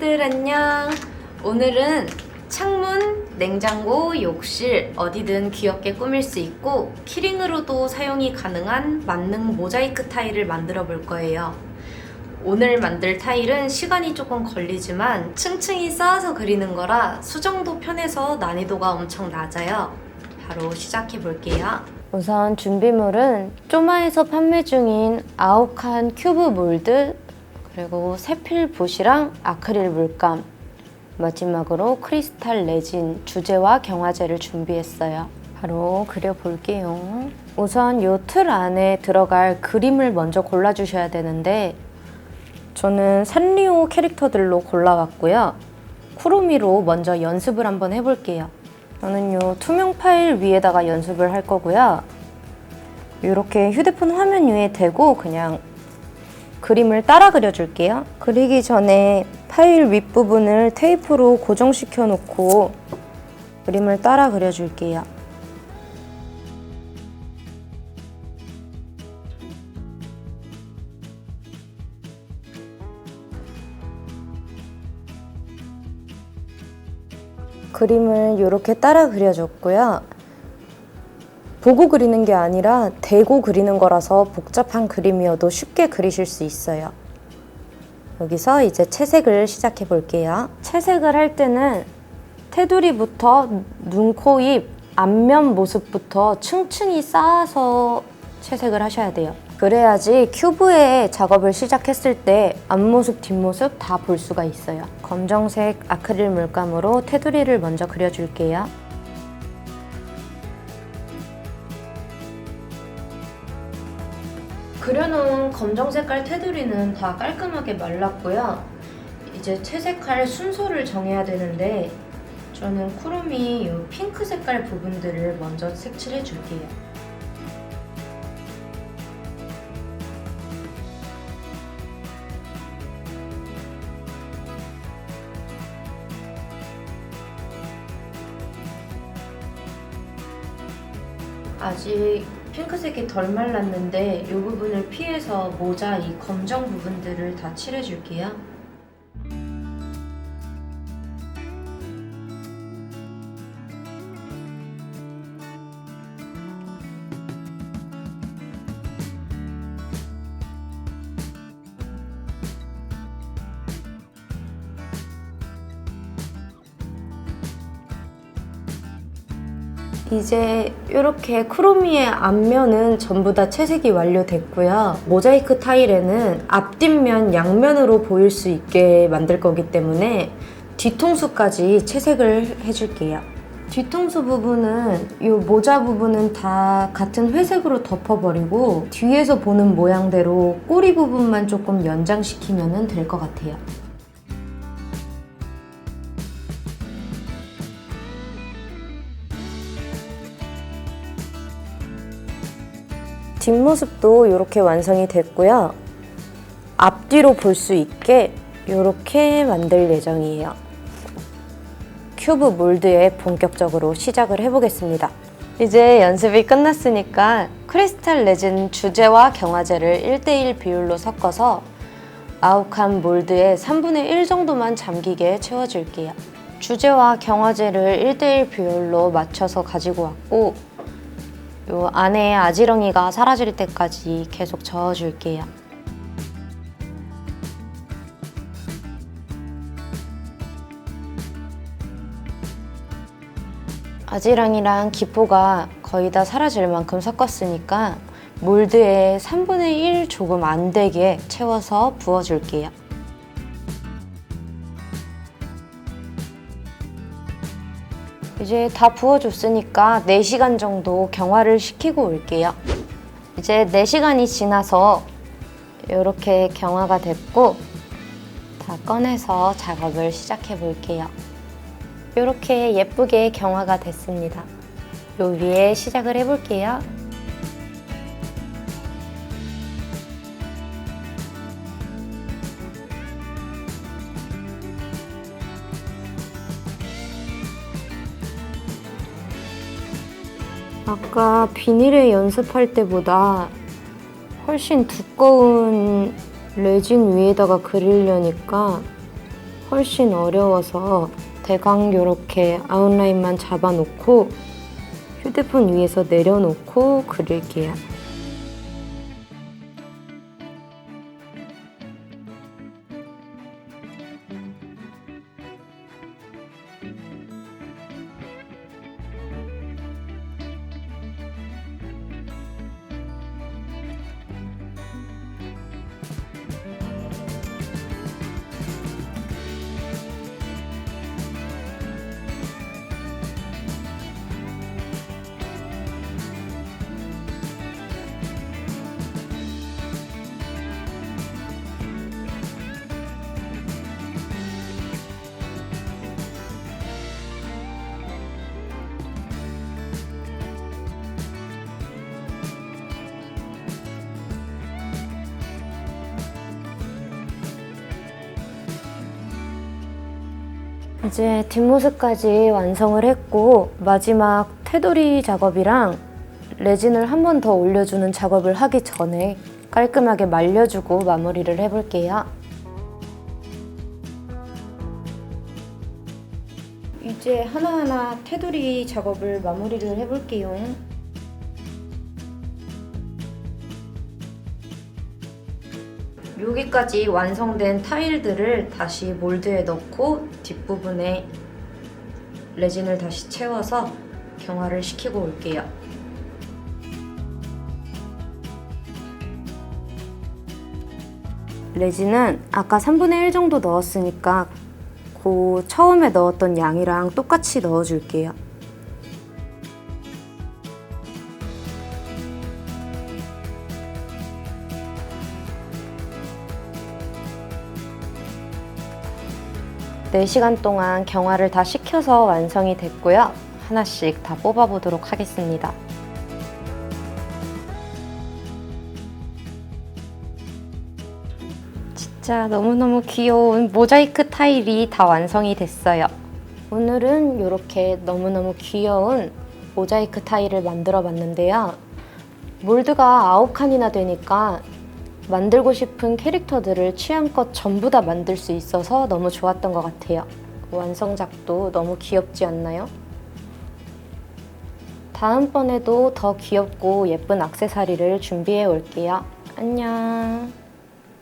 언니들 안녕. 오늘은 창문, 냉장고, 욕실 어디든 귀엽게 꾸밀 수 있고 키링으로도 사용이 가능한 만능 모자이크 타일을 만들어 볼 거예요. 오늘 만들 타일은 시간이 조금 걸리지만 층층이 쌓아서 그리는 거라 수정도 편해서 난이도가 엄청 낮아요. 바로 시작해 볼게요. 우선 준비물은 쪼마에서 판매 중인 아욱한 큐브 몰드 그리고 세필 붓이랑 아크릴 물감 마지막으로 크리스탈 레진 주제와 경화제를 준비했어요. 바로 그려볼게요. 우선 이틀 안에 들어갈 그림을 먼저 골라주셔야 되는데 저는 산리오 캐릭터들로 골라왔고요. 쿠로미로 먼저 연습을 한번 해볼게요. 저는 이 투명 파일 위에다가 연습을 할 거고요. 이렇게 휴대폰 화면 위에 대고 그냥 그림을 따라 그려줄게요. 그리기 전에 파일 윗부분을 테이프로 고정시켜 놓고 그림을 따라 그려줄게요. 그림을 이렇게 따라 그려줬고요. 보고 그리는 게 아니라 대고 그리는 거라서 복잡한 그림이어도 쉽게 그리실 수 있어요. 여기서 이제 채색을 시작해 볼게요. 채색을 할 때는 테두리부터 눈, 코, 입, 앞면 모습부터 층층이 쌓아서 채색을 하셔야 돼요. 그래야지 큐브에 작업을 시작했을 때 앞모습, 뒷모습 다 볼 수가 있어요. 검정색 아크릴 물감으로 테두리를 먼저 그려줄게요. 그려놓은 검정 색깔 테두리는 다 깔끔하게 말랐고요. 이제 채색할 순서를 정해야 되는데 저는 쿠로미 이 핑크 색깔 부분들을 먼저 색칠해 줄게요. 아직 핑크색이 덜 말랐는데 이 부분을 피해서 모자 이 검정 부분들을 다 칠해줄게요. 이제 이렇게 크로미의 앞면은 전부 다 채색이 완료됐고요. 모자이크 타일에는 앞뒷면 양면으로 보일 수 있게 만들 거기 때문에 뒤통수까지 채색을 해줄게요. 뒤통수 부분은 이 모자 부분은 다 같은 회색으로 덮어버리고 뒤에서 보는 모양대로 꼬리 부분만 조금 연장시키면 될 것 같아요. 뒷모습도 이렇게 완성이 됐고요. 앞뒤로 볼 수 있게 이렇게 만들 예정이에요. 큐브 몰드에 본격적으로 시작을 해보겠습니다. 이제 연습이 끝났으니까 크리스탈 레진 주제와 경화제를 1대1 비율로 섞어서 아욱한 몰드에 3분의 1 정도만 잠기게 채워줄게요. 주제와 경화제를 1대1 비율로 맞춰서 가지고 왔고 요 안에 아지렁이가 사라질 때까지 계속 저어줄게요. 아지랑이랑 기포가 거의 다 사라질 만큼 섞었으니까 몰드에 3분의 1 조금 안 되게 채워서 부어줄게요. 이제 다 부어줬으니까 4시간 정도 경화를 시키고 올게요. 이제 4시간이 지나서 이렇게 경화가 됐고 다 꺼내서 작업을 시작해 볼게요. 이렇게 예쁘게 경화가 됐습니다. 요 위에 시작을 해볼게요. 아까 비닐에 연습할 때보다 훨씬 두꺼운 레진 위에다가 그리려니까 훨씬 어려워서 대강 이렇게 아웃라인만 잡아놓고 휴대폰 위에서 내려놓고 그릴게요. 이제 뒷모습까지 완성을 했고 마지막 테두리 작업이랑 레진을 한 번 더 올려주는 작업을 하기 전에 깔끔하게 말려주고 마무리를 해볼게요. 이제 하나하나 테두리 작업을 마무리를 해볼게요. 여기까지 완성된 타일들을 다시 몰드에 넣고 뒷부분에 레진을 다시 채워서 경화를 시키고 올게요. 레진은 아까 3분의 1 정도 넣었으니까 그 처음에 넣었던 양이랑 똑같이 넣어줄게요. 네시간 동안 경화를 다 식혀서 완성이 됐고요. 하나씩 다 뽑아보도록 하겠습니다. 진짜 너무너무 귀여운 모자이크 타일이 다 완성이 됐어요. 오늘은 이렇게 너무너무 귀여운 모자이크 타일을 만들어 봤는데요. 몰드가 아홉 칸이나 되니까 만들고 싶은 캐릭터들을 취향껏 전부 다 만들 수 있어서 너무 좋았던 것 같아요. 완성작도 너무 귀엽지 않나요? 다음번에도 더 귀엽고 예쁜 악세사리를 준비해 올게요. 안녕.